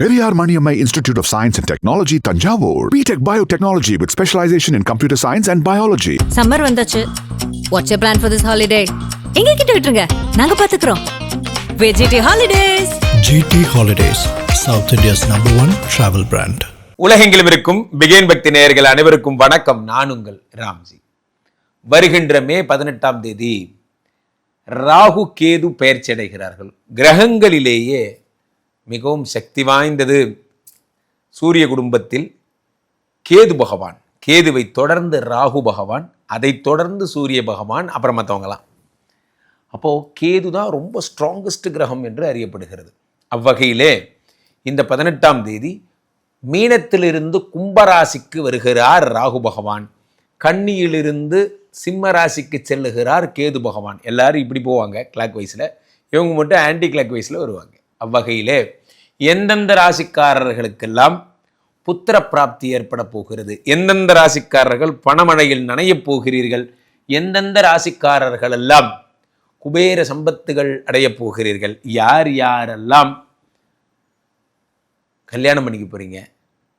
Periyar Maniammai Institute of Science and Technology, Tanjavur. BTech Biotechnology with specialization in computer science and biology. Summer வந்தாச்சு what's you plan for this holiday எங்க கிட்ட விட்டுருங்க நாங்க பாத்துக்கிறோம் VGT holidays GT Holidays, South India's number one travel brand. உலகெங்கிலும் இருக்கும் began பக்தி நேயர்கள் அனைவருக்கும் வணக்கம் நான் உங்கள் ராம்ஜி வருகின்ற மே பதினெட்டாம் தேதி ராகு கேது பெயர்ச்சி அடைகிறார்கள் கிரகங்களிலேயே மிகவும் சக்தி வாய்ந்தது. சூரிய குடும்பத்தில் கேது பகவான். கேதுவை தொடர்ந்து ராகு பகவான் அதை தொடர்ந்து சூரிய பகவான் அப்புறம் மற்றவங்களாம் அப்போது கேது தான் ரொம்ப ஸ்ட்ராங்கஸ்ட் கிரகம் என்று அறியப்படுகிறது. அவ்வகையிலே இந்த பதினெட்டாம் தேதி மீனத்திலிருந்து கும்பராசிக்கு வருகிறார் ராகு பகவான். கன்னியிலிருந்து சிம்ம ராசிக்கு செல்லுகிறார் கேது பகவான். எல்லாரும் இப்படி போவாங்க கிளாக் வைஸில் இவங்க மட்டும் ஆன்டி கிளாக் வைஸில் வருவாங்க. அவ்வகையிலே எந்தெந்த ராசிக்காரர்களுக்கெல்லாம் புத்திர பிராப்தி ஏற்பட போகிறது? எந்தெந்த ராசிக்காரர்கள் பணமழையில் நனையப் போகிறீர்கள்? எந்தெந்த ராசிக்காரர்கள் எல்லாம் குபேர சம்பத்துகள் அடையப் போகிறீர்கள்? யார் யாரெல்லாம் கல்யாணம் பண்ணிக்க போகிறீங்க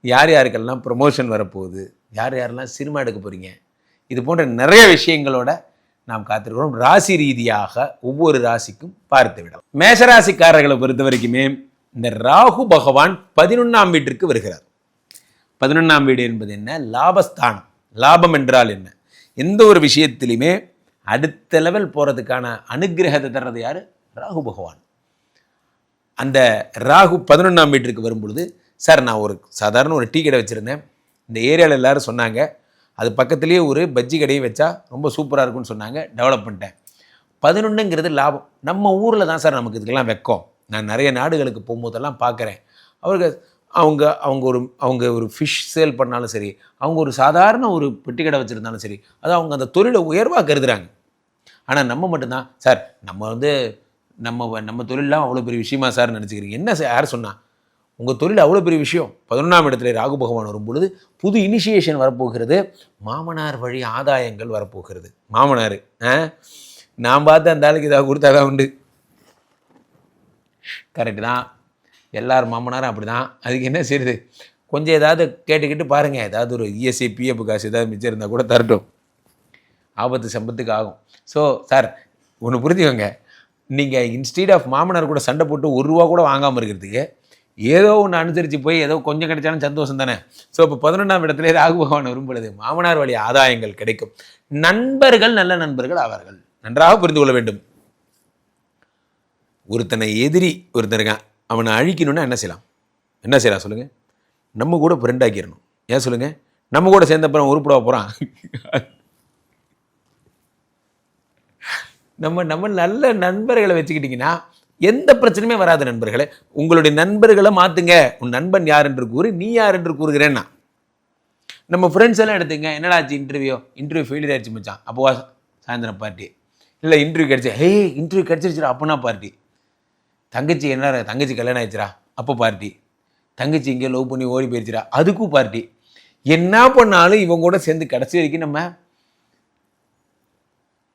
யார் யாருக்கெல்லாம் ப்ரொமோஷன் வரப்போகுது? யார் யாரெல்லாம் சினிமா எடுக்க போகிறீங்க இது போன்ற நிறைய விஷயங்களோட நாம் காத்திருக்கிறோம். ராசி ரீதியாக ஒவ்வொரு ராசிக்கும் பார்த்து விடலாம் மேஷராசிக்காரர்களை பொறுத்த வரைக்குமே இந்த ராகு பகவான் பதினொன்றாம் வீட்டிற்கு வருகிறார். பதினொன்றாம் வீடு என்பது என்ன? லாபஸ்தானம். லாபம் என்றால் என்ன? எந்த ஒரு விஷயத்திலையுமே அடுத்த லெவல் போகிறதுக்கான அனுகிரகத்தை தர்றது யார்? ராகு பகவான். அந்த ராகு பதினொன்றாம் வீட்டிற்கு வரும்பொழுது சார் நான் ஒரு சாதாரண ஒரு டீ கடை வச்சுருந்தேன். இந்த ஏரியாவில் எல்லாரும் சொன்னாங்க. அது பக்கத்துலேயே ஒரு பஜ்ஜி கடையை வச்சா ரொம்ப சூப்பராக இருக்கும்னு சொன்னாங்க. டெவலப் பண்ணிட்டேன். பதினொன்றுங்கிறது லாபம். நம்ம ஊரில் தான் சார் நமக்கு இதுக்கெல்லாம் வெக்கம். நான் நிறைய நாடுகளுக்கு போகும்போதெல்லாம் பார்க்குறேன். அவர்கள் அவங்க அவங்க ஒரு அவங்க ஒரு ஃபிஷ் சேல் பண்ணாலும் சரி அவங்க ஒரு சாதாரண ஒரு பெட்டி கடை வச்சுருந்தாலும் சரி அது அவங்க அந்த தொழிலை உயர்வாக கருதுகிறாங்க ஆனால் நம்ம மட்டும்தான் சார் நம்ம வந்து நம்ம வ- நம்ம தொழிலெலாம் அவ்வளோ பெரிய விஷயமா சார் நினச்சிக்கிறீங்க. என்ன சார் யார் சொன்னால் உங்கள் தொழில் அவ்வளோ பெரிய விஷயம். பதினொன்றாம் இடத்துல ராகு பகவான் வரும்பொழுது புது இனிஷியேஷன் வரப்போகிறது. மாமனார் வழி ஆதாயங்கள் வரப்போகிறது. மாமனார் ஆ? நான் பார்த்து அந்த ஆளுக்கு இதாக கொடுத்தா தான் உண்டு. கரெக்டு தான். எல்லார் மாமனாரும் அப்படி தான் அதுக்கு என்ன செய்யுது கொஞ்சம் ஏதாவது கேட்டுக்கிட்டு பாருங்கள் ஏதாவது ஒரு இஎஸ்ஐ பிஎஃப் காசு ஏதாவது மிச்சம் இருந்தால் கூட தரட்டும். ஆபத்து சம்பத்துக்கு ஆகும். ஸோ சார் ஒன்று புரிஞ்சுக்கோங்க. நீங்கள் இன்ஸ்டீட் ஆஃப் மாமனார் கூட சண்டை போட்டு ஒரு ரூபா கூட வாங்காமல் இருக்கிறதுக்கு ஏதோ ஒன்று அனுசரித்து போய் ஏதோ கொஞ்சம் கிடைச்சாலும் சந்தோஷம் தானே. ஸோ இப்போ பதினொன்றாம் இடத்துல ராகு பகவான் விரும்புகிறது மாமனார் வழி ஆதாயங்கள் கிடைக்கும். நண்பர்கள் நல்ல நண்பர்கள் ஆவார்கள். நன்றாக புரிந்து கொள்ள வேண்டும். ஒருத்தனை எதிரி ஒருத்தன் இருக்கான் அவனை அழிக்கணும்னா என்ன செய்யலாம்? என்ன செய்யலாம் சொல்லுங்கள் நம்ம கூட ஃப்ரெண்ட் ஆக்கிடணும். ஏன் சொல்லுங்கள் நம்ம கூட சேர்ந்தப்பறம் உருப்பட போகிறான் நம்ம நம்ம நல்ல நண்பர்களை வச்சுக்கிட்டிங்கன்னா எந்த பிரச்சனையுமே வராது நண்பர்களே. உங்களுடைய நண்பர்களை மாற்றுங்க உன் நண்பன் யார் என்று கூறு நீ யார் என்று கூறுகிறேன்னா நம்ம ஃப்ரெண்ட்ஸ் எல்லாம் எடுத்துங்க. என்னடா ஆச்சு இன்டர்வியூ இன்டர்வியூ ஃபெயிலியர் ஆயிடுச்சு மச்சான். அப்போவா சாயந்தரம் பார்ட்டி இல்லை இன்டர்வியூ கிடச்சி ஹே இன்டர்வியூ கிடச்சிருச்சுடா அப்போனா பார்ட்டி தங்கச்சி என்ன தங்கச்சி கல்யாணம் ஆயிடுச்சுடா அப்போ பார்ட்டி தங்கச்சி இங்கே லவ் பண்ணி ஓடி போயிடுச்சுடா அதுக்கும் பார்ட்டி என்ன பண்ணாலும் இவங்க கூட சேர்ந்து கடைசி வரைக்கும் நம்ம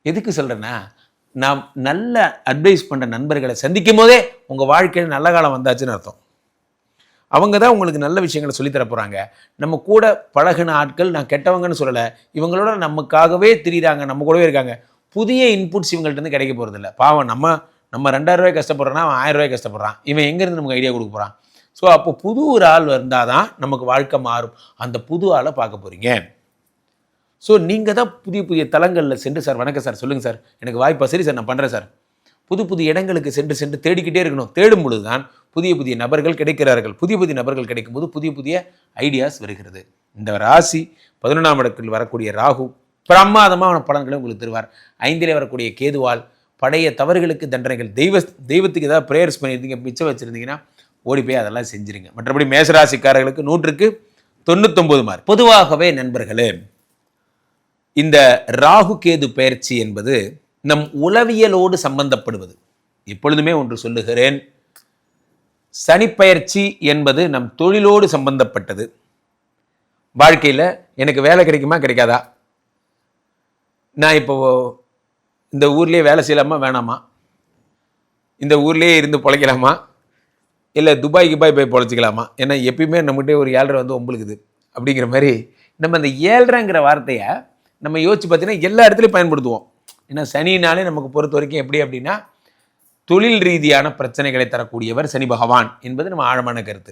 எதுக்கு சொல்கிறேன்னா நாம் நல்ல அட்வைஸ் பண்ணுற நண்பர்களை சந்திக்கும் போதே உங்கள் வாழ்க்கையில் நல்ல காலம் வந்தாச்சுன்னு அர்த்தம். அவங்க தான் உங்களுக்கு நல்ல விஷயங்களை சொல்லித்தர போகிறாங்க நம்ம கூட பழகுன ஆட்கள் நான் கெட்டவங்கன்னு சொல்லலை இவங்களோட நமக்காகவே திரியிறாங்க நம்ம கூடவே இருக்காங்க. புதிய இன்புட்ஸ் இவங்கள்ட்ட இருந்து கிடைக்க போகிறதில்ல பாவம் நம்ம நம்ம ரெண்டாயிரம் ரூபாய் கஷ்டப்படுறோன்னா அவன் ஆயிரம் ரூபாய் கஷ்டப்படுறான். இவன் எங்கேருந்து நமக்கு ஐடியா கொடுக்க போகிறான் ஸோ அப்போ புது ஒரு ஆள் வந்தால் தான் நமக்கு வாழ்க்கை மாறும். அந்த புது ஆளை பார்க்க போகிறீங்க ஸோ நீங்கள் தான் புதிய புதிய தளங்களில் சென்று சார் வணக்கம் சார் சொல்லுங்கள் சார். எனக்கு வாய்ப்பா சரி சார் நான் பண்ணுறேன் சார். புது புது இடங்களுக்கு சென்று சென்று தேடிக்கிட்டே இருக்கணும். தேடும் பொழுது தான் புதிய புதிய நபர்கள் கிடைக்கிறார்கள். புதிய புதிய நபர்கள் கிடைக்கும்போது புதிய புதிய ஐடியாஸ் வருகிறது. இந்த ராசி பதினொன்றாம் இடத்தில் வரக்கூடிய ராகு பிரமாதமான பலன்களை உங்களுக்கு தருவார். ஐந்திலே வரக்கூடிய கேதுவால் பழைய தவறுகளுக்கு தண்டனைகள். தெய்வ தெய்வத்துக்கு ஏதாவது ப்ரேயர்ஸ் பண்ணியிருந்தீங்க மிச்சம் வச்சுருந்தீங்கன்னா ஓடி போய் அதெல்லாம் செஞ்சுருங்க. மற்றபடி மேசராசிக்காரர்களுக்கு நூற்றுக்கு தொண்ணூத்தொம்பது மார்க் பொதுவாகவே நண்பர்களே இந்த ராகு கேது பயிற்சி என்பது நம் உளவியலோடு சம்பந்தப்படுவது. எப்பொழுதுமே ஒன்று சொல்லுகிறேன் சனிப்பயிற்சி என்பது நம் தொழிலோடு சம்பந்தப்பட்டது. வாழ்க்கையில் எனக்கு வேலை கிடைக்குமா கிடைக்காதா? நான் இப்போ இந்த ஊர்லேயே வேலை செய்யலாமா? வேணாமா? இந்த ஊர்லேயே இருந்து பிழைக்கலாமா? இல்லை துபாய் கிபாய் போய் பொழைச்சிக்கலாமா? ஏன்னா எப்பயுமே நம்மகிட்டே ஒரு ஏழ்ரை வந்து ஒம்பளுக்குது அப்படிங்கிற மாதிரி நம்ம அந்த ஏழ்ரைங்கிற வார்த்தையை நம்ம யோசிச்சு பார்த்தீங்கன்னா எல்லா இடத்துலையும் பயன்படுத்துவோம். ஏன்னா சனினாலே நமக்கு பொறுத்த வரைக்கும் எப்படி அப்படின்னா தொழில் ரீதியான பிரச்சனைகளை தரக்கூடியவர் சனி பகவான் என்பது நம்ம ஆழமான கருத்து.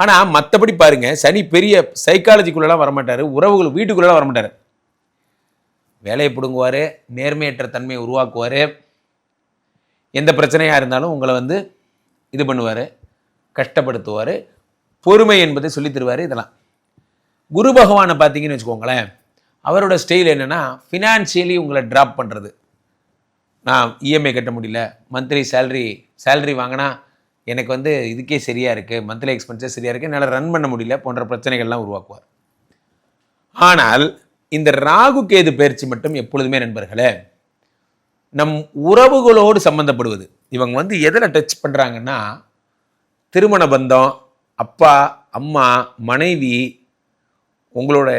ஆனால் மற்றபடி பாருங்கள் சனி பெரிய சைக்காலஜிக்குள்ளெல்லாம் வரமாட்டார் உறவுகள் வீட்டுக்குள்ளெல்லாம் வரமாட்டார். வேலையை பிடுங்குவார் நேர்மையற்ற தன்மையை உருவாக்குவார். எந்த பிரச்சனையாக இருந்தாலும் உங்களை வந்து இது பண்ணுவார் கஷ்டப்படுத்துவார். பொறுமை என்பதை சொல்லித் தருவார் இதெல்லாம். குரு பகவானை பார்த்தீங்கன்னு வச்சுக்கோங்களேன் அவரோட ஸ்டைல் என்னென்னா ஃபினான்ஷியலி உங்களை ட்ராப் பண்ணுறது நான் இஎம்ஐ கட்ட முடியல மந்த்லி சேல்ரி சேல்ரி வாங்கினா எனக்கு வந்து இதுக்கே சரியாக இருக்குது மந்த்லி எக்ஸ்பென்சஸ் சரியாக இருக்குது என்னால் ரன் பண்ண முடியல போன்ற பிரச்சனைகள்லாம் உருவாக்குவார். ஆனால் இந்த ராகு கேது பயிற்சி மட்டும் எப்பொழுதுமே நண்பர்களே நம் உறவுகளோடு சம்பந்தப்படுவது. இவங்க வந்து எதில் டச் பண்ணுறாங்கன்னா திருமண பந்தம் அப்பா அம்மா மனைவி உங்களோட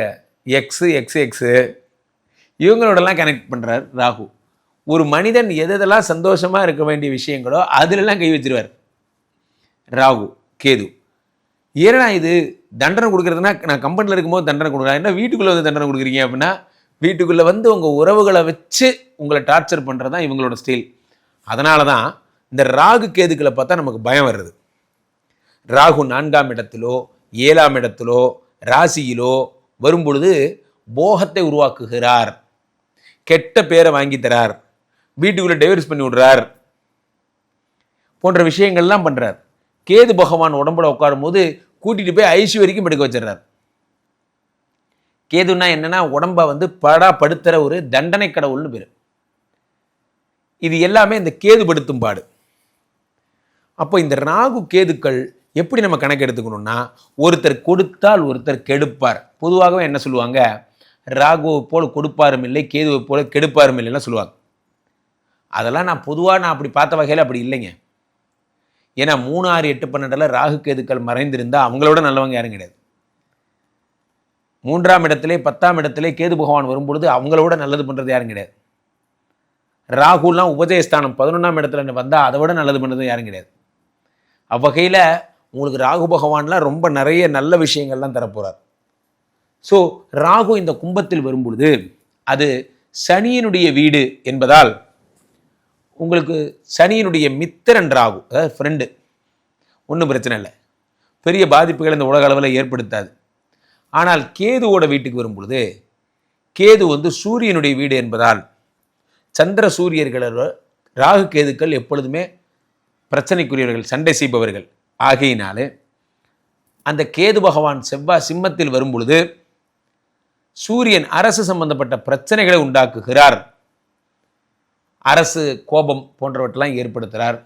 எக்ஸு எக்ஸ் எக்ஸு இவங்களோடலாம் கனெக்ட் பண்ணுறார் ராகு. ஒரு மனிதன் எதெல்லாம் சந்தோஷமாக இருக்க வேண்டிய விஷயங்களோ அதிலெல்லாம் கை வச்சிருவார் ராகு கேது. ஏன்னா இது தண்டனை கொடுக்குறதுனா நான் கம்பெனியில் இருக்கும்போது தண்டனை கொடுக்குறேன். என்ன வீட்டுக்குள்ளே வந்து தண்டனை கொடுக்குறீங்க அப்படின்னா வீட்டுக்குள்ளே வந்து உங்கள் உறவுகளை வச்சு உங்களை டார்ச்சர் பண்ணுறது தான் இவங்களோட ஸ்டைல் அதனால தான் இந்த ராகு கேதுக்களை பார்த்தா நமக்கு பயம் வருது. ராகு நான்காம் இடத்திலோ ஏழாம் இடத்திலோ ராசியிலோ வரும்பொழுது போகத்தை உருவாக்குகிறார். கெட்ட பேரை வாங்கி தரார். வீட்டுக்குள்ளே டைவர்ஸ் பண்ணி விடுறார். போன்ற விஷயங்கள்லாம் பண்ணுறார் கேது பகவான் உடம்புல உட்காரும் போது கூட்டிகிட்டு போய் ஐசி வரைக்கும் படுக்க வச்சிடுறார். கேதுன்னா என்னன்னா உடம்ப வந்து படா ஒரு தண்டனை கடவுள்னு பேர். இது எல்லாமே இந்த கேதுபடுத்தும் பாடு. அப்போ இந்த ராகு கேதுக்கள் எப்படி நம்ம கணக்கு எடுத்துக்கணும்னா ஒருத்தர் கொடுத்தால் ஒருத்தர் கெடுப்பார். பொதுவாகவே என்ன சொல்லுவாங்க? ராகுவை போல் கொடுப்பாரும் இல்லை கேதுவை போல கெடுப்பாரும் இல்லைன்னா சொல்லுவாங்க. அதெல்லாம் நான் பொதுவாக நான் அப்படி பார்த்த வகையில் அப்படி இல்லைங்க. ஏன்னா மூணு ஆறு எட்டு பன்னெண்டில் ராகு கேதுக்கள் மறைந்திருந்தால் அவங்களோட நல்லவங்க யாரும் கிடையாது. மூன்றாம் இடத்திலே பத்தாம் இடத்திலே கேது பகவான் வரும்பொழுது அவங்களோட நல்லது பண்ணுறது யாரும் கிடையாது. ராகுலாம் உபஜயஸ்தானம் பதினொன்றாம் இடத்துல வந்தால் அதை விட நல்லது பண்ணுறது யாரும் கிடையாது. அவ்வகையில் உங்களுக்கு ராகு பகவான்லாம் ரொம்ப நிறைய நல்ல விஷயங்கள்லாம் தரப்போகிறார் ஸோ ராகு இந்த கும்பத்தில் வரும்பொழுது அது சனியினுடைய வீடு என்பதால் உங்களுக்கு சனியினுடைய மித்திரன் ராகு அதாவது ஃப்ரெண்டு ஒன்றும் பிரச்சனை இல்லை. பெரிய பாதிப்புகள் இந்த உலக அளவில் ஏற்படுத்தாது. ஆனால் கேதுவோட வீட்டுக்கு வரும்பொழுது கேது வந்து சூரியனுடைய வீடு என்பதால் சந்திர சூரியர்களோட ராகு கேதுக்கள் எப்பொழுதுமே பிரச்சனைக்குரியவர்கள் சண்டை செய்பவர்கள். ஆகையினாலே அந்த கேது பகவான் செவ்வாய் சிம்மத்தில் வரும் பொழுது சூரியன் அரசு சம்பந்தப்பட்ட பிரச்சனைகளை உண்டாக்குகிறார். அரசு கோபம் போன்றவற்றெல்லாம் ஏற்படுத்துகிறார்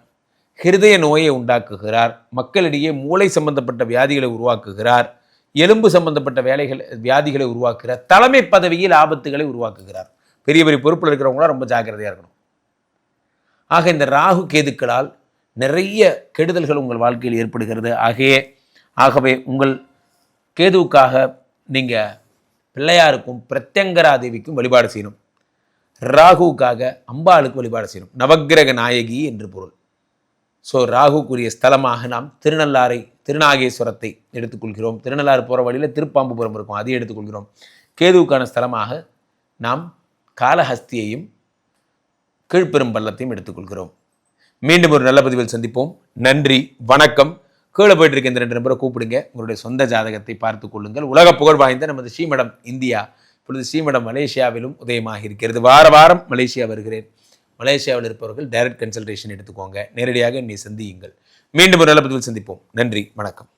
ஹிருதய நோயை உண்டாக்குகிறார். மக்களிடையே மூளை சம்பந்தப்பட்ட வியாதிகளை உருவாக்குகிறார். எலும்பு சம்பந்தப்பட்ட வேலைகள் வியாதிகளை உருவாக்குகிறார் தலைமை பதவியில் ஆபத்துகளை உருவாக்குகிறார். பெரிய பெரிய பொறுப்பில் இருக்கிறவங்களாம் ரொம்ப ஜாக்கிரதையாக இருக்கணும். ஆக இந்த ராகு கேதுக்களால் நிறைய கெடுதல்கள் உங்கள் வாழ்க்கையில் ஏற்படுகிறது. ஆகையே ஆகவே உங்கள் கேதுவுக்காக நீங்கள் பிள்ளையாருக்கும் பிரத்யங்கரா தேவிக்கும் வழிபாடு செய்யணும். ராகுவுக்காக அம்பாளுக்கு வழிபாடு செய்யணும். நவக்கிரக நாயகி என்று பொருள். ஸோ ராகுக்குரிய ஸ்தலமாக நாம் திருநள்ளாறை திருநாகேஸ்வரத்தை எடுத்துக்கொள்கிறோம். திருநள்ளாறு போகிற வழியில் திருப்பாம்புபுரம் இருக்கும் அதையும் எடுத்துக்கொள்கிறோம். கேதுவுக்கான ஸ்தலமாக நாம் காலஹஸ்தியையும் கீழ்ப்பெரும்பள்ளத்தையும் எடுத்துக்கொள்கிறோம். மீண்டும் ஒரு நல்ல பதிவில் சந்திப்போம். நன்றி வணக்கம். கீழே போயிட்டு இருக்க இந்த ரெண்டு நம்பரை கூப்பிடுங்க. உங்களுடைய சொந்த ஜாதகத்தை பார்த்து கொள்ளுங்கள். உலக புகழ் வாய்ந்த நமது ஸ்ரீமடம் இந்தியா இப்பொழுது சீமடம் மலேசியாவிலும் உதயமாக இருக்கிறது. வார வாரம் மலேசியா வருகிறேன். மலேசியாவில் இருப்பவர்கள் டைரக்ட் கன்சல்டேஷன் எடுத்துக்கோங்க. நேரடியாக என்னை சந்தியுங்கள். மீண்டும் ஒரு நல்ல பதிவில் சந்திப்போம். நன்றி. வணக்கம்.